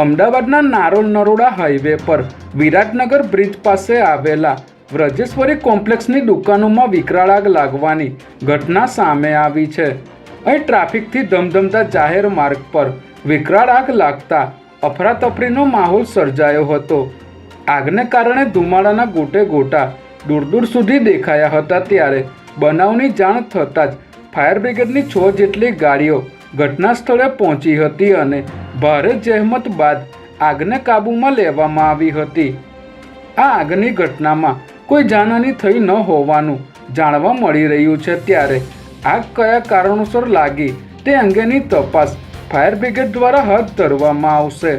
અમદાવાદના નારોલ નરોડા હાઈવે પર વિરાટનગર બ્રિજ પાસે આવેલા વ્રજેશ્વરી કોમ્પ્લેક્સની દુકાનોમાં વિકરાળ આગ લાગવાની ઘટના સામે આવી છે. અહીં ટ્રાફિકથી ધમધમતા જાહેર માર્ગ પર વિકરાળ આગ લાગતા અફરાતફરીનો માહોલ સર્જાયો હતો. આગને કારણે ધુમાડાના ગોટે ગોટા દૂર દૂર સુધી દેખાયા હતા ત્યારે બનાવની જાણ થતાં જ ફાયર બ્રિગેડની છ જેટલી ગાડીઓ ઘટના સ્થળે પહોંચી હતી અને ભારે જહેમત બાદ આગને કાબૂમાં લેવામાં આવી હતી. આ આગની ઘટનામાં કોઈ જાનહાની થઈ ન હોવાનું જાણવા મળી રહ્યું છે ત્યારે આગ કયા કારણોસર લાગી તે અંગેની તપાસ ફાયર બ્રિગેડ દ્વારા હાથ ધરવામાં આવશે.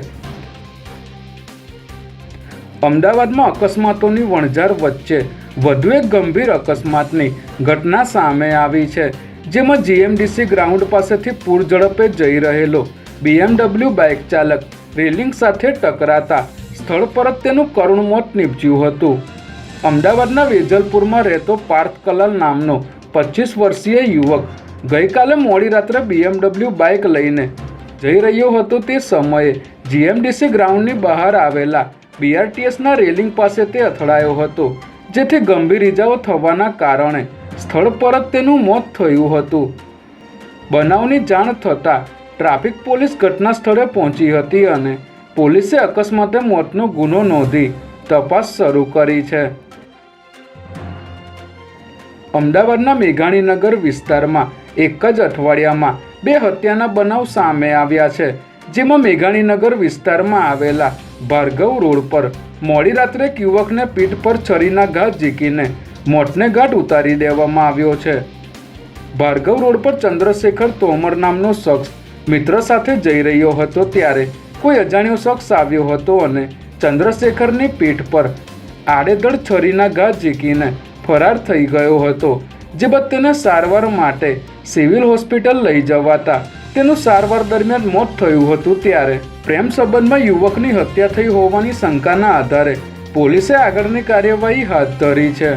અમદાવાદમાં અકસ્માતોની વણઝાર વચ્ચે વધુ એક ગંભીર અકસ્માતની ઘટના સામે આવી છે, જેમાં જીએમડીસી ગ્રાઉન્ડ પાસેથી પૂર ઝડપે જઈ રહેલો બીએમડબલ્યુ બાઇક ચાલક રેલિંગ સાથે ટકરાતા સ્થળ પર જ તેનું કરુણ મોત નીપજ્યું હતું. અમદાવાદના વેજલપુરમાં રહેતો પાર્થ કલાલ નામનો પચીસ વર્ષીય યુવક ગઈકાલે મોડી રાત્રે બીએમડબલ્યુ બાઇક લઈને જઈ રહ્યો હતો તે સમયે જીએમડીસી ગ્રાઉન્ડની બહાર આવેલા બીઆરટીએસના રેલિંગ પાસે તે અથડાયો હતો, જેથી ગંભીર ઇજાઓ થવાના કારણે સ્થળ પર જ તેનું મોત થયું હતું. બનાવની જાણ થતાં ટ્રાફિક પોલીસ ઘટના સ્થળે પહોંચી હતી અને પોલીસે અકસ્માતે મોતનો ગુનો નોંધી તપાસ શરૂ કરી છે. અમદાવાદના મેઘાણીનગર વિસ્તારમાં એક જ અઠવાડિયામાં બે હત્યાના બનાવ સામે આવ્યા છે, જેમાં મેઘાણીનગર વિસ્તારમાં આવેલા ભાર્ગવ રોડ પર મોડી રાત્રે એક યુવકને પીઠ પર છરીના ઘા ઝીકીને મોતને ઘાટ ઉતારી દેવામાં આવ્યો છે. ભાર્ગવ રોડ પર ચંદ્રશેખર તોમર નામનો શખ્સ મિત્ર સાથે જઈ રહ્યો હતો ત્યારે કોઈ અજાણ્યો શખ્સ આવ્યો હતો અને ચંદ્રશેખરની પીઠ પર આડેધડ છરીના ઘા ઝીકીને ફરાર થઈ ગયો હતો, જે બાદ તેને સારવાર માટે સિવિલ હોસ્પિટલ લઈ જવાતા. તેનું સારવાર દરમિયાન મોત થયું હતું ત્યારે પ્રેમ સંબંધમાં યુવકની હત્યા થઈ હોવાની શંકાના આધારે પોલીસે આગળની કાર્યવાહી હાથ ધરી છે.